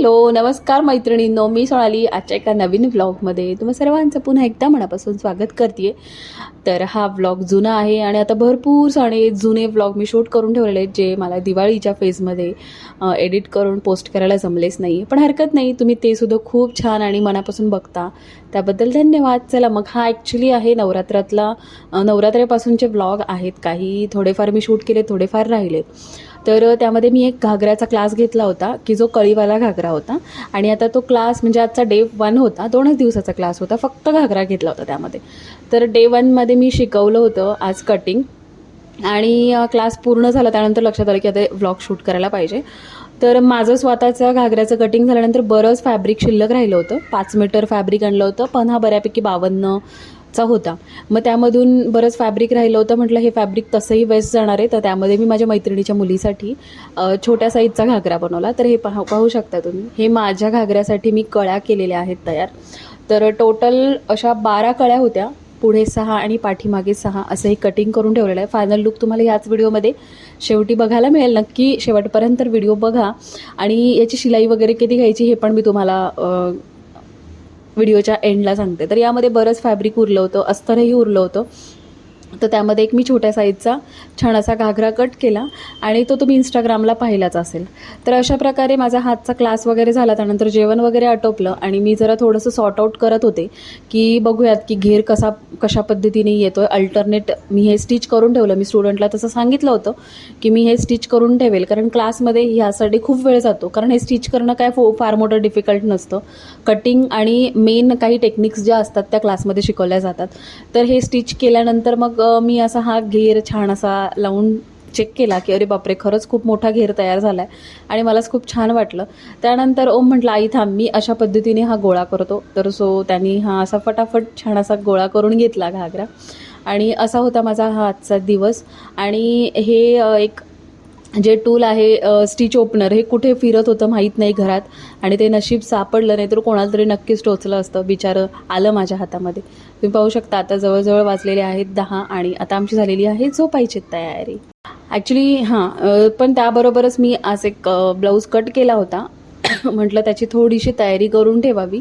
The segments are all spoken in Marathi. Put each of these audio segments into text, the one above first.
हॅलो नमस्कार मैत्रिणींनो मी सोनाली आजच्या एका नवीन व्लॉगमध्ये तुम्हा सर्वांचं पुन्हा एकदा मनापासून स्वागत करते तर हा व्लॉग जुना आहे आणि आता भरपूर सारे जुने व्लॉग मी शूट करून ठेवलेले आहेत जे मला दिवाळीच्या फेजमध्ये एडिट करून पोस्ट करायला जमलेच नाही पण हरकत नाही तुम्ही ते सुद्धा खूप छान आणि मनापासून बघता. त्याबद्दल धन्यवाद. चला मग हा ॲक्च्युली आहे नवरात्रातला नवरात्रेपासूनचे नवरात्रीपासूनचे व्लॉग आहेत. काही थोडेफार मी शूट केले थोडेफार राहिलेत तर त्यामध्ये मी एक घागऱ्याचा क्लास घेतला होता की जो कळीवाला घागरा होता. आणि आता तो क्लास म्हणजे आजचा डे वन होता दोनच दिवसाचा क्लास होता फक्त घागरा घेतला होता त्यामध्ये. तर डे वनमध्ये मी शिकवलं होतं आज कटिंग. आणि क्लास पूर्ण झाला त्यानंतर लक्षात आलं की आता व्लॉग शूट करायला पाहिजे. तर माझं स्वतःचं घागऱ्याचं कटिंग झाल्यानंतर बरंच फॅब्रिक शिल्लक राहिलं होतं. पाच मीटर फॅब्रिक आणलं होतं पण हा बऱ्यापैकी बावन्न चा होता. मग त्यामधून बरंच फॅब्रिक राहिलं होतं. म्हटलं हे फॅब्रिक तसंही वेस्ट जाणार आहे. तर त्यामध्ये मी माझ्या मैत्रिणीच्या मुलीसाठी छोट्या साईजचा घागरा बनवला. तर हे पाहू पाहू शकता तुम्ही. हे माझ्या घागऱ्यासाठी मी कळ्या केलेल्या आहेत तयार. तर टोटल अशा बारा कळ्या होत्या. पुढे सहा आणि पाठीमागे सहा असं हे कटिंग करून ठेवलेलं आहे. फायनल लुक तुम्हाला ह्याच व्हिडिओमध्ये शेवटी बघायला मिळेल. नक्की शेवटपर्यंत व्हिडिओ बघा. आणि याची शिलाई वगैरे किती घ्यायची हे पण मी तुम्हाला व्हिडिओच्या एंडला सांगते. तर यामध्ये बरंच फॅब्रिक उरलं होतं अस्तरही उरलं होतं. तर त्यामध्ये एक मी छोट्या साईजचा छान असा घागरा कट केला आणि तो तुम्ही इंस्टाग्रामला पाहिलाच असेल. तर अशा प्रकारे माझा हातचा क्लास वगैरे झाला त्यानंतर जेवण वगैरे आटोपलं आणि मी जरा थोडंसं सॉर्ट आऊट करत होते की बघूयात की घेर कसा कशा पद्धतीने येतो आहे अल्टरनेट मी हे स्टिच करून ठेवलं. मी स्टुडंटला तसं सांगितलं होतं की मी हे स्टिच करून ठेवेल कारण क्लासमध्ये ह्यासाठी खूप वेळ जातो. कारण हे स्टिच करणं काय फो फार मोठं डिफिकल्ट नसतं. कटिंग आणि मेन काही टेक्निक्स ज्या असतात त्या क्लासमध्ये शिकवल्या जातात. तर हे स्टिच केल्यानंतर मग अ, मी असा हा घेर छान असा लावून चेक केला की अरे बापरे खरंच खूप मोठा घेर तयार झाला आहे आणि मलाच खूप छान वाटलं. त्यानंतर ओम म्हटलं आई थांब मी अशा पद्धतीने हा गोळा करतो. तर सो त्यांनी हा असा फटाफट छान असा गोळा करून घेतला घागरा. आणि असा होता माझा हा आजचा दिवस. आणि हे एक जे टूल आहे स्टिच ओपनर हे कुठे फिरत होतं माहीत नाही घरात आणि ते नशीब सापडलं नाही तर कोणाला तरी नक्कीच टोचलं असतं बिचारं आलं माझ्या हातामध्ये. तुम्ही पाहू शकता आता जवळजवळ वाचलेले आहेत दहा आणि आता आमची झालेली आहे झोपायची तयारी. ॲक्च्युली हां पण त्याबरोबरच मी आज एक ब्लाऊज कट केला होता म्हटलं त्याची थोडीशी तयारी करून ठेवावी.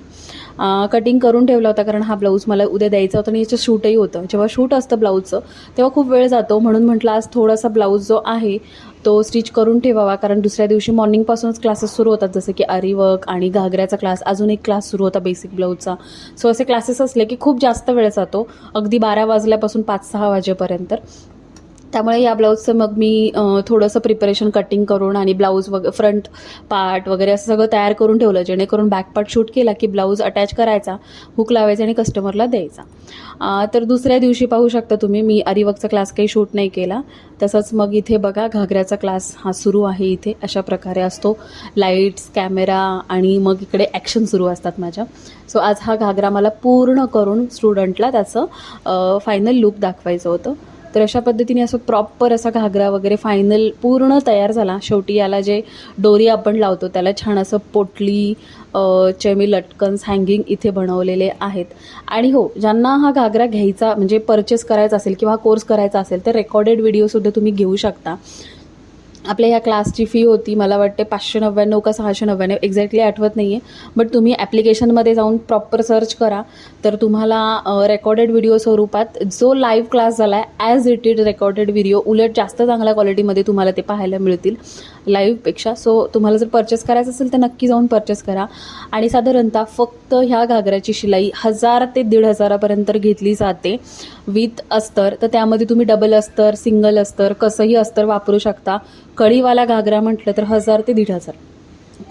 कटिंग करून ठेवला होता कारण हा ब्लाऊज मला उद्या द्यायचा होता आणि याचं शूटही होतं. जेव्हा शूट असतं ब्लाऊजचं तेव्हा खूप वेळ जातो. म्हणून म्हटलं आज थोडासा ब्लाऊज जो आहे तो स्टिच करून ठेवावा. कारण दुसऱ्या दिवशी मॉर्निंगपासूनच क्लासेस सुरू होतात. जसं की आरी आणि घागऱ्याचा क्लास अजून एक क्लास सुरू होता बेसिक ब्लाऊजचा सो असे क्लासेस असले की खूप जास्त वेळ जातो. अगदी बारा वाजल्यापासून पाच सहा वाजेपर्यंत. त्यामुळे या ब्लाऊजचं मग मी थोडंसं प्रिपरेशन कटिंग करून आणि ब्लाऊज वग फ्रंट पार्ट वगैरे असं सगळं तयार करून ठेवलं जेणेकरून बॅक पार्ट शूट केला की ब्लाऊज अटॅच करायचा हुक लावायचा आणि कस्टमरला द्यायचा. तर दुसऱ्या दिवशी पाहू शकता तुम्ही मी अरिवकचा क्लास काही शूट नाही केला. तसंच मग इथे बघा घागऱ्याचा क्लास हा सुरू आहे इथे अशा प्रकारे असतो. लाईट्स कॅमेरा आणि मग इकडे ॲक्शन सुरू असतात माझ्या. सो आज हा घागरा मला पूर्ण करून स्टुडंटला त्याचं फायनल लुक दाखवायचं होतं. तर अशा पद्धतीने असं प्रॉपर असा घागरा वगैरे फायनल पूर्ण तयार झाला. शेवटी याला जे डोरी आपण लावतो त्याला छान असं पोटली चे मी लटकन्स हँगिंग इथे बनवलेले आहेत. आणि हो ज्यांना हा घागरा घ्यायचा म्हणजे परचेस करायचा असेल किंवा कोर्स करायचा असेल तर रेकॉर्डेड व्हिडिओसुद्धा तुम्ही घेऊ शकता. आपल्या ह्या क्लासची फी होती मला वाटते पाचशे नव्याण्णव का सहाशे नव्याण्णव एक्झॅक्टली आठवत नाही आहे बट तुम्ही ॲप्लिकेशनमध्ये जाऊन प्रॉपर सर्च करा. तर तुम्हाला रेकॉर्डेड व्हिडिओ स्वरूपात जो लाईव्ह क्लास झाला आहे as it it recorded video उलट जास्त चांगल्या क्वालिटीमध्ये तुम्हाला ते पाहायला मिळतील लाईव्हपेक्षा सो तुम्हाला जर परचेस करायचं असेल तर नक्की जाऊन परचेस करा. आणि साधारणतः फक्त ह्या घागऱ्याची शिलाई हजार ते दीड हजारापर्यंत घेतली जाते विथ अस्तर. तर त्यामध्ये तुम्ही डबल अस्तर सिंगल अस्तर कसंही अस्तर वापरू शकता. कळीवाला घागरा म्हटलं तर हजार ते दीड हजार.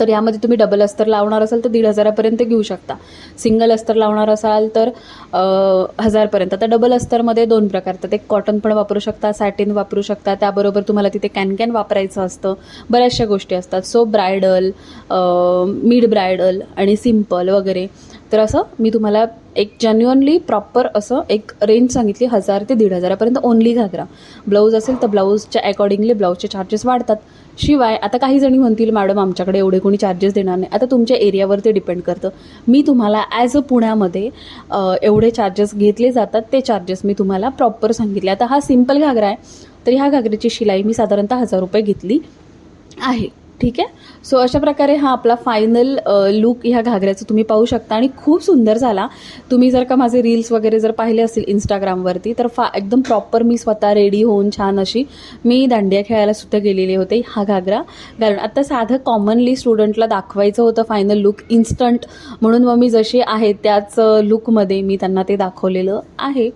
तर यामध्ये तुम्ही डबल अस्तर लावणार असाल तर दीड हजारापर्यंत घेऊ शकता. सिंगल अस्तर लावणार असाल तर हजारपर्यंत. आता डबल अस्तरमध्ये दोन प्रकार तर एक कॉटन पण वापरू शकता सॅटिन वापरू शकता. त्याबरोबर तुम्हाला तिथे कॅन कॅन वापरायचं असतं. बऱ्याचशा गोष्टी असतात. सो ब्रायडल मिड ब्रायडल आणि सिंपल वगैरे. तर असं मी तुम्हाला एक जेन्युअनली प्रॉपर असं एक रेंज सांगितली. हजार ते दीड हजारापर्यंत ओनली घागरा ब्लाऊज असेल तर ब्लाऊजच्या अकॉर्डिंगली ब्लाऊजचे चार्जेस वाढतात. शिवाय आता काही जणी म्हणतील मॅडम आमच्याकडे एवढे कोणी चार्जेस देणार नाही. आता तुमच्या एरियावर ते डिपेंड करतं. मी तुम्हाला ॲज अ पुण्यामध्ये एवढे चार्जेस घेतले जातात ते चार्जेस मी तुम्हाला प्रॉपर सांगितले. आता हा सिंपल घागरा आहे तर ह्या घागऱ्याची शिलाई मी साधारणतः हजार रुपये घेतली आहे. ठीक आहे? सो अशा प्रकारे हा आपला फायनल लुक ह्या घागऱ्याचं तुम्ही पाहू शकता आणि खूप सुंदर झाला. तुम्ही जर का माझे रील्स वगैरे जर पाहिले असतील इंस्टाग्रामवरती तर फा एकदम प्रॉपर मी स्वतः रेडी होऊन छान अशी मी दांडिया खेळायला सुद्धा गेलेले होते हा घागरा. कारण आता साधं कॉमनली स्टुडंटला दाखवायचं होतं फायनल लुक इन्स्टंट म्हणून मग मी जशी आहे त्याच लुकमध्ये मी त्यांना ते दाखवलेलं आहे.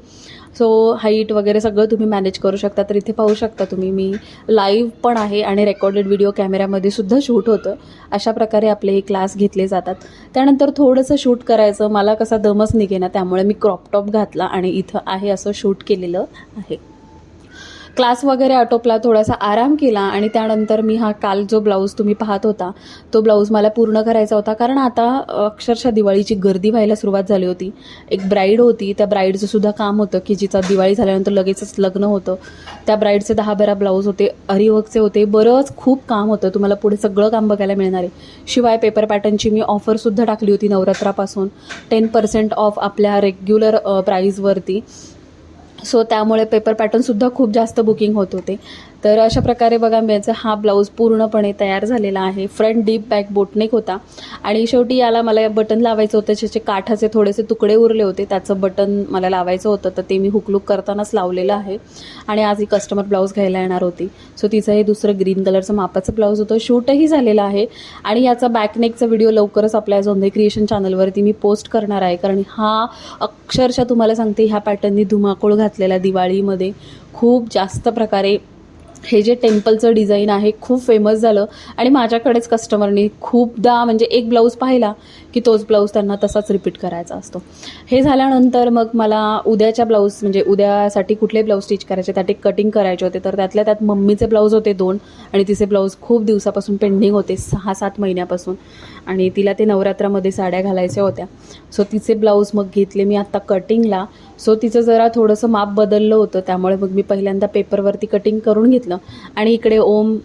सो हाईट वगैरे सगळं तुम्ही मॅनेज करू शकता. तर इथे पाहू शकता तुम्ही मी लाईव्ह पण आहे आणि रेकॉर्डेड व्हिडिओ कॅमेऱ्यामध्ये सुद्धा शूट होतं. अशा प्रकारे आपले हे क्लास घेतले जातात. त्यानंतर थोडंसं शूट करायचं. मला कसा दमच निघेना त्यामुळे मी क्रॉपटॉप घातला आणि इथं आहे असं शूट केलेलं आहे. क्लास वगैरे आटोपला थोडासा आराम केला आणि त्यानंतर मी हा काल जो ब्लाऊज तुम्ही पाहत होता तो ब्लाऊज मला पूर्ण करायचा होता. कारण आता अक्षरशः दिवाळीची गर्दी व्हायला सुरुवात झाली होती. एक ब्राईड होती त्या ब्राईडचं सुद्धा काम होतं की जिचा दिवाळी झाल्यानंतर लगेचच लग्न होतं. त्या ब्राईडचे दहा बारा ब्लाऊज होते अरिवर्कचे होते बरंच खूप काम होतं. तुम्हाला पुढे सगळं काम बघायला मिळणार आहे. शिवाय पेपर पॅटर्नची मी ऑफरसुद्धा टाकली होती नवरात्रापासून. टेन पर्सेंट ऑफ आपल्या रेग्युलर प्राईजवरती सो त्यामुळे पेपर पॅटर्नसुद्धा खूप जास्त बुकिंग होत होते. तर अशा प्रकारे बघा याचा हा ब्लाऊज पूर्णपणे तयार झालेला आहे. फ्रंट डीप बॅक बोटनेक होता. आणि शेवटी याला मला बटन लावायचं होतं. त्याचे काठाचे थोडेसे तुकडे उरले होते त्याचं बटन मला लावायचं होतं. तर ते मी हुकलूक करतानाच लावलेलं आहे. आणि आज ही कस्टमर ब्लाऊज घ्यायला येणार होती. सो तिचं हे दुसरं ग्रीन कलरचं मापाचं ब्लाऊज होतं. शूटही झालेलं आहे. आणि याचा बॅकनेकचा व्हिडिओ लवकरच आपल्या झोंधे क्रिएशन चॅनलवरती मी पोस्ट करणार आहे. कारण हा अक्षरशः तुम्हाला सांगते ह्या पॅटर्ननी धुमाकूळ घातलेला दिवाळीमध्ये खूप जास्त प्रकारे हे जे टेम्पलचं डिझाईन आहे खूप फेमस झालं. आणि माझ्याकडेच कस्टमरनी खूपदा म्हणजे एक ब्लाऊज पाहिला की तोच ब्लाऊज त्यांना तसाच रिपीट करायचा असतो. हे झाल्यानंतर मग मला उद्याच्या ब्लाऊज म्हणजे उद्यासाठी कुठले ब्लाऊज स्टिच करायचे त्यासाठी कटिंग करायचे होते. तर त्यातल्या त्यात मम्मीचे ब्लाऊज होते दोन आणि तिचे ब्लाऊज खूप दिवसापासून पेंडिंग होते सहा सात महिन्यापासून. आणि तिला ते नवरात्रामध्ये साड्या घालायच्या होत्या. सो तिचे ब्लाऊज मग घेतले मी आत्ता कटिंगला सो तिचं जरा थोडंसं माप बदललं होतं. त्यामुळे मग मी पहिल्यांदा पेपरवरती कटिंग करून घेतलं. आणि इकडे ओम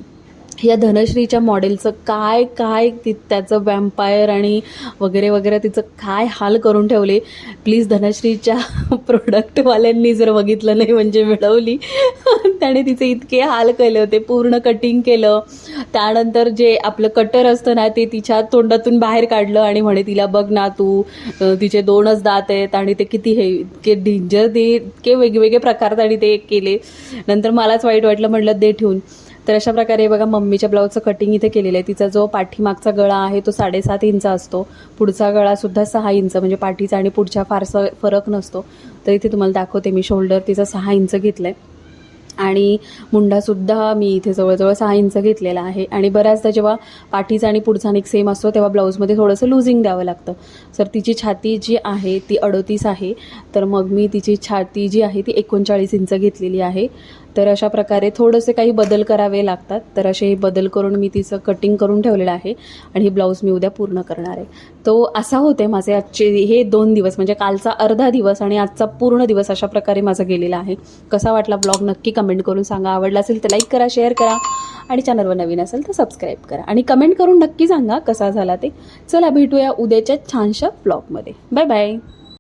या धनश्रीच्या मॉडेलचं काय काय ति त्याचं वॅम्पायर आणि वगैरे वगैरे तिचं काय हाल करून ठेवले? प्लीज धनश्रीच्या प्रोडक्टवाल्यांनी जर बघितलं नाही म्हणजे मिळवली त्याने तिचे इतके हाल केले होते पूर्ण कटिंग केलं. त्यानंतर जे आपलं कटर असतं ना ते तिच्या तोंडातून बाहेर काढलं आणि म्हणे तिला बघ ना तू तिचे दोनच दात आहेत आणि ते किती हे इतके डेंजर ते इतके वेगवेगळे प्रकार त्यांनी ते केले. नंतर मलाच वाईट वाटलं म्हटलं दे ठेवून. तर अशा प्रकारे बघा मम्मीच्या ब्लाऊजचं कटिंग इथे केलेलं आहे. तिचा जो पाठीमागचा गळा आहे तो साडेसात इंच असतो. पुढचा गळासुद्धा सहा इंच म्हणजे पाठीचा आणि पुढच्या फारसा फरक नसतो. तर इथे तुम्हाला दाखवते मी शोल्डर तिचा सहा इंच घेतलं आहे आणि मुंडासुद्धा मी इथे जवळजवळ सहा इंच घेतलेला आहे. आणि बऱ्याचदा जेव्हा पाठीचा आणि पुढचा एक सेम असतो तेव्हा ब्लाऊजमध्ये थोडंसं लुझिंग द्यावं लागतं. तर तिची छाती जी आहे ती अडोतीस आहे. तर मग मी तिची छाती जी आहे ती एकोणचाळीस इंच घेतलेली आहे. तर अशा प्रकारे थोडेसे काही बदल करावे लागतात. तर असे हे बदल करून मी तिचं कटिंग करून ठेवलेलं आहे आणि हे ब्लाऊज मी उद्या पूर्ण करणार आहे. तो असा होते माझे आजचे हे दोन दिवस म्हणजे कालचा अर्धा दिवस आणि आजचा पूर्ण दिवस अशा प्रकारे माझा गेलेला आहे. कसा वाटला ब्लॉग नक्की कमेंट करून सांगा. आवडला असेल तर लाईक करा शेअर करा आणि चॅनलवर नवीन असेल तर सबस्क्राईब करा. आणि कमेंट करून नक्की सांगा कसा झाला ते. चला भेटूया उद्याच्या छानशा ब्लॉगमध्ये बाय बाय